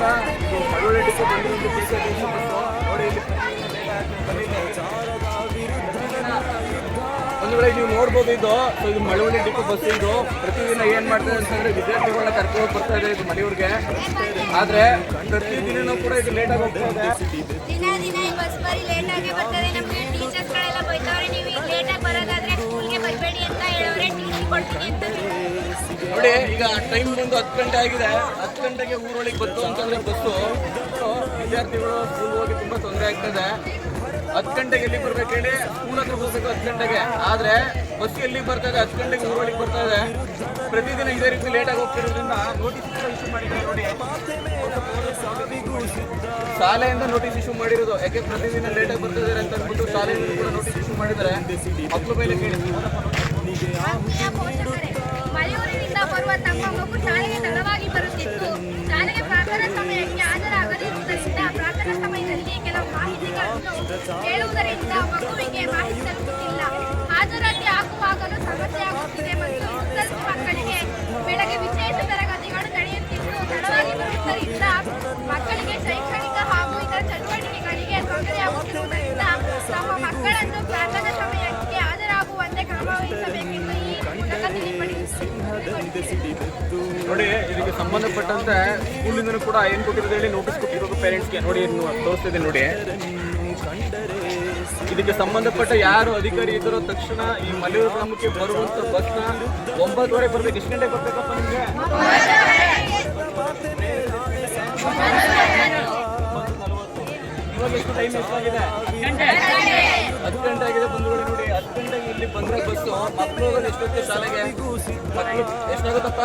ನೋಡ್ತಿದ್ದೀರಾ ಇದು ಮಳವಳ್ಳಿ ಡಿಪೋ ಬಂದಿರೋದು K C R T C bus ನೋಡಿ ಇಲ್ಲಿ ಒಂದು ವೇಳೆ ನೀವು ನೋಡ್ಬೋದು ಇದು, ಸೊ ಇದು ಮಳವಳ್ಳಿ ಡಿಪೋ ಬಸ್ ಇದು. ಪ್ರತಿದಿನ ಏನ್ ಮಾಡ್ತದೆ ಅಂತಂದ್ರೆ ವಿದ್ಯಾರ್ಥಿಗಳನ್ನ ಕರ್ಕೊಂಡು ಬರ್ತಾ ಇದೆ ಇದು ಮನೆಯವ್ರಿಗೆ. ಆದ್ರೆ ಪ್ರತಿದಿನನೂ ಕೂಡ ಇದು ಲೇಟ್ ಆಗಿ ಹೋಗ್ತಾ ಇದೆ. ಈಗ ಟೈಮ್ ಬಂದು ಹತ್ತು ಗಂಟೆ ಆಗಿದೆ ಹತ್ತು ಗಂಟೆಗೆ ಊರೊಳಗೆ ಬಂತು ಅಂತಂದ್ರೆ ಬಸ್ಸು ವಿದ್ಯಾರ್ಥಿಗಳು ಸ್ಕೂಲ್ ಹೋಗಿ ತುಂಬಾ ತೊಂದರೆ ಆಗ್ತದೆ ಹತ್ತು ಗಂಟೆಗೆ ಎಲ್ಲಿ ಬರ್ಬೇಕು ಹೇಳಿ ಸ್ಕೂಲ್ ಹತ್ರ ಹೋಗ್ಬೇಕು ಹತ್ತು ಗಂಟೆಗೆ ಆದ್ರೆ ಬಸ್ ಎಲ್ಲಿ ಬರ್ತಾ ಇದೆ ಹತ್ತು ಗಂಟೆಗೆ ಊರೊಳಗೆ ಬರ್ತಾ ಇದೆ ಪ್ರತಿದಿನ ಇದೇ ರೀತಿ ಲೇಟ್ ಆಗಿ ಹೋಗ್ತಿರೋದ್ರಿಂದ ನೋಟಿಸ್ ಇಶ್ಯೂ ಮಾಡಿದ್ದಾರೆ ನೋಡಿ ಶಾಲೆಯಿಂದ ನೋಟಿಸ್ ಇಶ್ಯೂ ಮಾಡಿರೋದು ಯಾಕೆ ಪ್ರತಿದಿನ ಲೇಟ್ ಆಗಿ ಬರ್ತಿದ್ದಾರೆ ಅಂತ ಅಂದ್ಬಿಟ್ಟು ಶಾಲೆಯಿಂದ ಕೂಡ ನೋಟಿಸ್ ಇಶ್ಯೂ ಮಾಡಿದ್ದಾರೆ ಮಕ್ಕಳ ಮೇಲೆ ಕೇಳಿ ಬರುವ ತಮ್ಮ ಮಗು ಶಾಲೆಗೆ ತಡವಾಗಿ ಬರುತ್ತಿತ್ತು. ಶಾಲೆಗೆ ಪ್ರಾರ್ಥನಾ ಸಮಯಕ್ಕೆ ಹಾಜರಾಗದಿರುವುದರಿಂದ ಪ್ರಾರ್ಥನಾ ಸಮಯದಲ್ಲಿ ಕೆಲವು ಮಾಹಿತಿಗಳನ್ನು ಕೇಳುವುದರಿಂದ ಮಗುವಿಗೆ ಮಾಹಿತಿ ತಲುಪುತ್ತಿಲ್ಲ. ಹಾಜರಾತಿ ಹಾಕುವಾಗಲೂ ಸಮಸ್ಯೆ ಆಗುತ್ತಿದೆ ಮತ್ತು ಮಕ್ಕಳಿಗೆ ಬೆಳಗ್ಗೆ ವಿಶೇಷ ತರಗತಿಗಳು ನಡೆಯುತ್ತಿದ್ದು, ತಡವಾಗಿ ಬರುವುದರಿಂದ ಮಕ್ಕಳಿಗೆ ಶೈಕ್ಷಣಿಕ ಹಾಗೂ ಇತರ ಚಟುವಟಿಕೆಗಳಿಗೆ ತೊಂದರೆಯಾಗುತ್ತಿರುವುದರಿಂದ ತಮ್ಮ ಮಕ್ಕಳನ್ನು ಪ್ರಾರ್ಥನಾ ತಿಳಿಪಡಿಸುತ್ತಿದೆ ನೋಡಿ, ಇದಕ್ಕೆ ಸಂಬಂಧಪಟ್ಟಂತೆ ಸ್ಕೂಲಿಂದನೂ ಕೂಡ ಏನ್ ಕೊಟ್ಟಿರೋದು ಹೇಳಿ ನೋಟಿಸ್ ಕೊಟ್ಟಿರೋದು ಪೇರೆಂಟ್ಸ್ಗೆ ನೋಡಿ ತೋರಿಸ್ತಿದೆ ನೋಡಿ. ಇದಕ್ಕೆ ಸಂಬಂಧಪಟ್ಟ ಯಾರು ಅಧಿಕಾರಿ ಇದ್ದರೋ ತಕ್ಷಣ ಈ ಮಲೆಯೂರು ಗ್ರಾಮಕ್ಕೆ ಬರುವಂತ ಬಸ್ನ ಒಂಬತ್ತುವರೆ ಬರ್ಬೇಕು. ಎಷ್ಟು ಗಂಟೆಗೆ ಬರ್ಬೇಕಪ್ಪ ನಿಮ್ಗೆ? ಇವಾಗ ಎಷ್ಟು ಟೈಮ್ ಎಷ್ಟಾಗಿದೆ? ಹತ್ತು ಗಂಟೆ ಆಗಿದೆ. ಗಂಟೆಗೆ ಬಂದ್ರೆ ಬಸ್ಸು. ಮಕ್ಕಳು ಎಷ್ಟೊತ್ತು ಶಾಲೆಗೆ? ಮಕ್ಕಳು ಎಷ್ಟಾಗುತ್ತಪ್ಪ?